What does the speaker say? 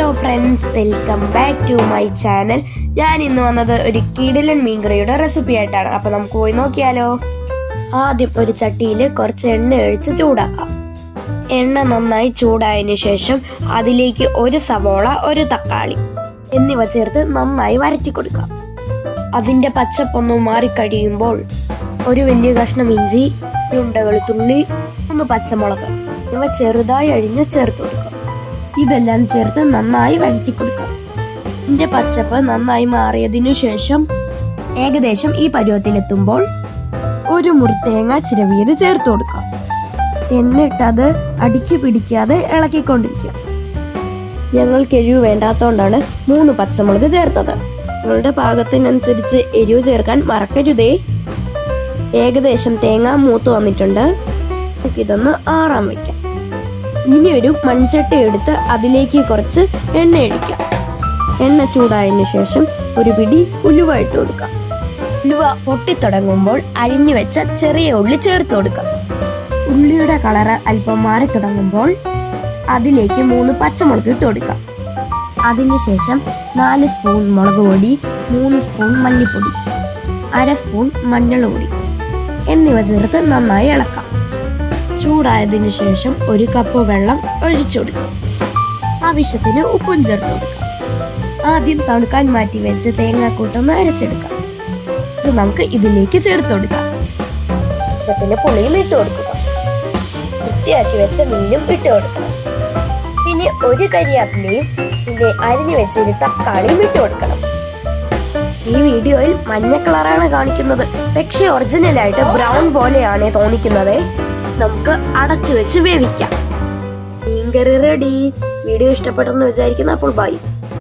Hello friends welcome back to my channel ഞാൻ ഇന്ന് വന്നത് ഒരു കിടിലൻ മീൻകറിയുടെ റെസിപ്പി ആയിട്ടാണ്. അപ്പൊ നമുക്ക് പോയി നോക്കിയാലോ? ആദ്യം ഒരു ചട്ടിയിൽ കുറച്ച് എണ്ണ ഒഴിച്ച് ചൂടാക്കാം. എണ്ണ നന്നായി ചൂടായതിനു ശേഷം അതിലേക്ക് ഒരു സവോള ഒരു തക്കാളി എന്നിവ ചേർത്ത് നന്നായി വരറ്റി കൊടുക്കാം. അതിന്റെ പച്ചപ്പൊന്ന് മാറിക്കഴിയുമ്പോൾ ഒരു വലിയ കഷ്ണം ഇഞ്ചി ഉണ്ട വെളുത്തുള്ളി ഒന്ന് പച്ചമുളക്. ഇവ ചെറുതായി അഴിഞ്ഞ് ചേർത്ത് കൊടുക്കാം. ഇതെല്ലാം ചേർത്ത് നന്നായി വഴറ്റി കൊടുക്കാം. എന്റെ പച്ചപ്പ് നന്നായി മാറിയതിനു ശേഷം ഏകദേശം ഈ പരുവത്തിലെത്തുമ്പോൾ ഒരു മുറി തേങ്ങ ചിരവിയത് ചേർത്ത് കൊടുക്കാം. എന്നിട്ട് അത് അടുക്കി പിടിക്കാതെ ഇളക്കിക്കൊണ്ടിരിക്കുക ഞങ്ങൾക്ക് എരിവ് വേണ്ടാത്തോണ്ടാണ് മൂന്ന് പച്ചമുളക് ചേർത്തത്. നിങ്ങളുടെ പാകത്തിനനുസരിച്ച് എരിവ് ചേർക്കാൻ മറക്കരുതേ. ഏകദേശം തേങ്ങ മൂത്ത് വന്നിട്ടുണ്ട്. നമുക്കിതൊന്ന് ആറാൻ വെക്കാം. ഇനി ഒരു മൺചട്ടി എടുത്ത് അതിലേക്ക് കുറച്ച് എണ്ണ അടിക്കാം എണ്ണ ചൂടായതിനു ശേഷം ഒരു പിടി ഉലുവ ഇട്ട് കൊടുക്കാം. ഉലുവ പൊട്ടിത്തുടങ്ങുമ്പോൾ അരിഞ്ഞു വെച്ച ചെറിയ ഉള്ളി ചേർത്ത് കൊടുക്കാം. ഉള്ളിയുടെ കളറ് അല്പം മാറി തുടങ്ങുമ്പോൾ അതിലേക്ക് മൂന്ന് പച്ചമുളക് ഇട്ട് കൊടുക്കാം. അതിനുശേഷം നാല് സ്പൂൺ മുളക് പൊടി മൂന്ന് സ്പൂൺ മല്ലിപ്പൊടി അര സ്പൂൺ മഞ്ഞൾ പൊടി എന്നിവ ചേർത്ത് നന്നായി ഇളക്കാം. ചൂടായതിനു ശേഷം ഒരു കപ്പ് വെള്ളം ഒഴിച്ചൊടുക്കും ആവശ്യത്തിന് ഉപ്പും ചേർത്ത് കൊടുക്കാം. ആദ്യം തണുക്കാൻ മാറ്റി വെച്ച് തേങ്ങാക്കൂട്ടൊന്ന് അരച്ചെടുക്കാം. ഇത് നമുക്ക് ഇതിലേക്ക് ചേർത്ത് കൊടുക്കാം. പിന്നെ പുളിയും ഇട്ട് കൊടുക്കുക. വൃത്തിയാക്കി വെച്ച മീനും ഇട്ട് കൊടുക്കണം പിന്നെ ഒരു കരിയാപ്പിലയും പിന്നെ അരിഞ്ഞു വെച്ചൊരു തക്കാളിയും ഇട്ട് കൊടുക്കണം. ഈ വീഡിയോയിൽ മഞ്ഞ കളറാണ് കാണിക്കുന്നത്. പക്ഷേ ഒറിജിനലായിട്ട് ബ്രൗൺ പോലെയാണ് തോന്നിക്കുന്നത്. നമുക്ക് അടച്ചു വെച്ച് വേവിക്കാം. മീൻകറി റെഡി വീഡിയോ ഇഷ്ടപ്പെട്ടെന്ന് വിചാരിക്കുന്നു. അപ്പോൾ ബൈ